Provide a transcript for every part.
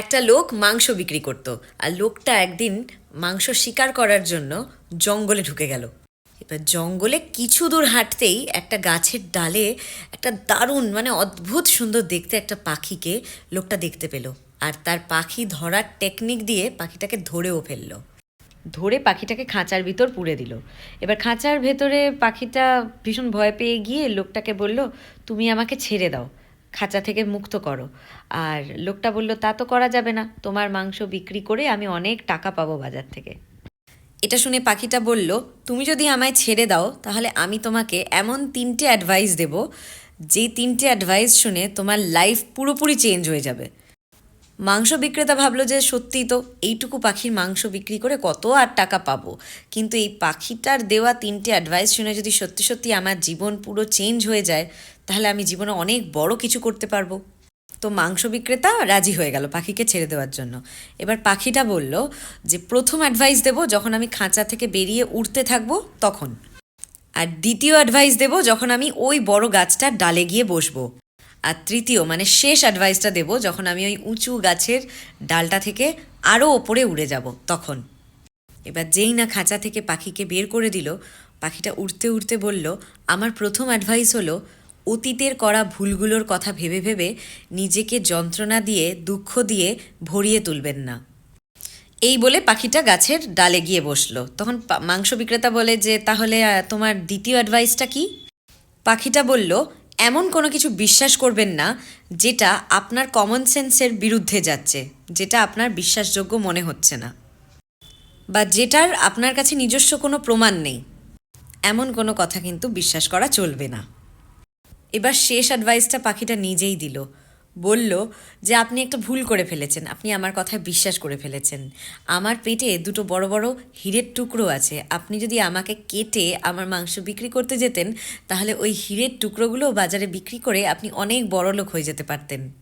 একটা লোক মাংস বিক্রি করত, আর লোকটা একদিন মাংস শিকার করার জন্য জঙ্গলে ঢুকে গেল। এবার জঙ্গলে কিছু দূর হাঁটতেই একটা গাছের ডালে একটা দারুণ মানে অদ্ভুত সুন্দর দেখতে একটা পাখিকে লোকটা দেখতে পেল, আর তার পাখি ধরার টেকনিক দিয়ে পাখিটাকে ধরেও ফেলল। ধরে পাখিটাকে খাঁচার ভিতর পুরে দিল। এবার খাঁচার ভেতরে পাখিটা ভীষণ ভয় পেয়ে গিয়ে লোকটাকে বলল, তুমি আমাকে ছেড়ে দাও। খাঁচা থেকে মুক্ত করো। আর লোকটা বলল, তা তো করা যাবে না। তোমার মাংস বিক্রি করে আমি অনেক টাকা পাবো বাজার থেকে। এটা শুনে পাখিটা বলল, তুমি যদি আমায় ছেড়ে দাও, তাহলে আমি তোমাকে এমন তিনটে অ্যাডভাইস দেব, যে তিনটে অ্যাডভাইস শুনে তোমার লাইফ পুরোপুরি চেঞ্জ হয়ে যাবে। মাংস বিক্রেতা ভাবলো যে, সত্যিই তো, এইটুকু পাখির মাংস বিক্রি করে কত আর টাকা পাবো? কিন্তু এই পাখিটার দেওয়া তিনটে অ্যাডভাইস শুনে যদি সত্যি সত্যি আমার জীবন পুরো চেঞ্জ হয়ে যায় তাহলে আমি জীবনে অনেক বড় কিছু করতে পারব। তো মাংস বিক্রেতা রাজি হয়ে গেল পাখিকে ছেড়ে দেওয়ার জন্য। এবার পাখিটা বলল যে, প্রথম অ্যাডভাইস দেবো, যখন আমি খাঁচা থেকে বেরিয়ে উঠতে থাকব, তখন। আর দ্বিতীয় অ্যাডভাইস দেবো, যখন আমি ওই বড় গাছটার ডালে গিয়ে বসবো। আর তৃতীয় মানে শেষ অ্যাডভাইসটা দেবো, যখন আমি ওই উঁচু গাছের ডালটা থেকে আরও ওপরে উড়ে যাব, তখন। এবার যেই না খাঁচা থেকে পাখিকে বের করে দিল, পাখিটা উড়তে উড়তে বলল, আমার প্রথম অ্যাডভাইস হলো অতীতের করা ভুলগুলোর কথা ভেবে ভেবে নিজেকে যন্ত্রণা দিয়ে, দুঃখ দিয়ে ভরিয়ে তুলবেন না। এই বলে পাখিটা গাছের ডালে গিয়ে বসল। তখন মাংস বিক্রেতা বলে যে, তাহলে তোমার দ্বিতীয় অ্যাডভাইসটা কি? পাখিটা বলল, এমন কোনো কিছু বিশ্বাস করবেন না, যেটা আপনার কমন সেন্সের বিরুদ্ধে যাচ্ছে, যেটা আপনার বিশ্বাসযোগ্য মনে হচ্ছে না। বা যেটার আপনার কাছে নিজস্ব কোনো প্রমাণ নেই। এমন কোনো কথা কিন্তু বিশ্বাস করা চলবে না। এবার শেষ অ্যাডভাইসটা পাখিটা নিজেই দিল। বলল যে, আপনি একটা ভুল করে ফেলেছেন। আপনি আমার কথায় বিশ্বাস করে ফেলেছেন। আমার পেটে দুটো বড় বড় হীরের টুকরো আছে। আপনি যদি আমাকে কেটে আমার মাংস বিক্রি করতে যেতেন, তাহলে ওই হীরের টুকরোগুলো বাজারে বিক্রি করে আপনি অনেক বড় লোক হয়ে যেতে পারতেন।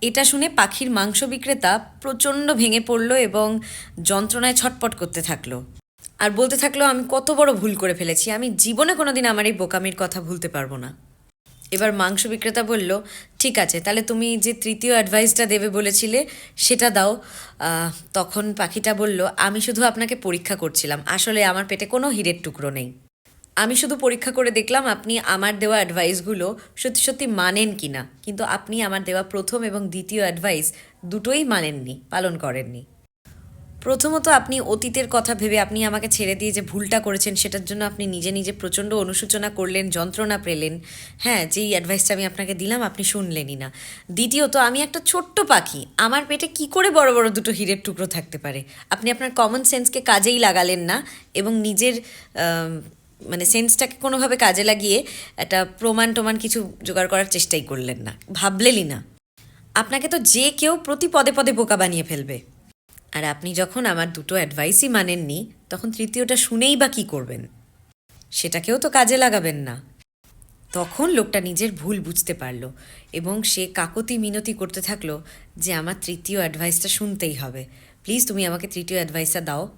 এটা শুনে পাখির মাংস বিক্রেতা প্রচণ্ড ভেঙে পড়ল এবং যন্ত্রণায় ছটপট করতে থাকল। আর বলতে থাকল, আমি কত বড় ভুল করে ফেলেছি। আমি জীবনে কোনোদিন আমার এই বোকামির কথা ভুলতে পারব না। এবার মাংস বিক্রেতা বলল, ঠিক আছে, তাহলে তুমি যে তৃতীয় অ্যাডভাইসটা দেবে বলেছিলে, সেটা দাও। তখন পাখিটা বলল, আমি শুধু আপনাকে পরীক্ষা করছিলাম। আসলে আমার পেটে কোনো হীরের টুকরো নেই। আমি শুধু পরীক্ষা করে দেখলাম, আপনি আমার দেওয়া অ্যাডভাইসগুলো সত্যি সত্যি মানেন কি না কিন্তু আপনি আমার দেওয়া প্রথম এবং দ্বিতীয় অ্যাডভাইস দুটোই মানেননি, পালন করেননি। প্রথমত আপনি অতীতের কথা ভেবে আপনি আমাকে ছেড়ে দিয়ে যে ভুলটা করেছেন সেটার জন্য আপনি নিজে নিজে প্রচণ্ড অনুশোচনা করলেন, যন্ত্রণা পেলেন। হ্যাঁ যেই অ্যাডভাইসটা আমি আপনাকে দিলাম, আপনি শুনলেনই না। দ্বিতীয়ত, আমি একটা ছোট্ট পাখি। আমার পেটে কি করে বড় বড় দুটো হিরের টুকরো থাকতে পারে? আপনি আপনার কমন সেন্সকে কাজেই লাগালেন না এবং নিজের মানে সেন্সটাকে কোনোভাবে কাজে লাগিয়ে একটা প্রমাণ টমান কিছু জোগাড় করার চেষ্টাই করলেন না। ভাবলেনই না। আপনাকে তো যে কেউ প্রতি পদে পদে বোকা বানিয়ে ফেলবে। আর আপনি যখন আমার দুটো অ্যাডভাইসই মানেননি, তখন তৃতীয়টা শুনেই বা কী করবেন? সেটাকেও তো কাজে লাগাবেন না। তখন লোকটা নিজের ভুল বুঝতে পারল এবং সে কাকতি মিনতি করতে থাকল যে আমার তৃতীয় অ্যাডভাইসটা শুনতেই হবে। প্লিজ তুমি আমাকে তৃতীয় অ্যাডভাইসটা দাও।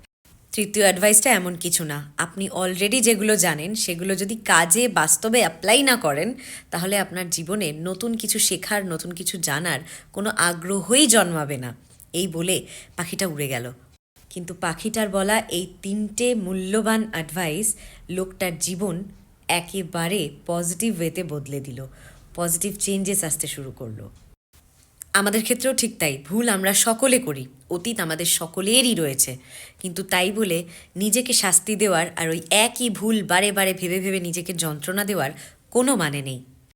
তৃতীয় অ্যাডভাইসটা এমন কিছু না। আপনি অলরেডি যেগুলো জানেন, সেগুলো যদি কাজে বাস্তবে অ্যাপ্লাই না করেন, তাহলে আপনার জীবনে নতুন কিছু শেখার, নতুন কিছু জানার কোনো আগ্রহই জন্মাবে না। এই বলে পাখিটা উড়ে গেল। কিন্তু পাখিটার বলা এই তিনটে মূল্যবান অ্যাডভাইস লোকটার জীবন একেবারে পজিটিভ ওয়েতে বদলে দিল। পজিটিভ চেঞ্জেস আসতে শুরু করল। আমাদের ক্ষেত্রেও ঠিক তাই। ভুল আমরা সকলে করি। অতীত আমাদের সকলেরই রয়েছে। কিন্তু তাই বলে নিজেকে শাস্তি দেওয়ার আর ওই একই ভুল বারে বারে ভেবে ভেবে নিজেকে যন্ত্রণা দেওয়ার কোনো মানে নেই।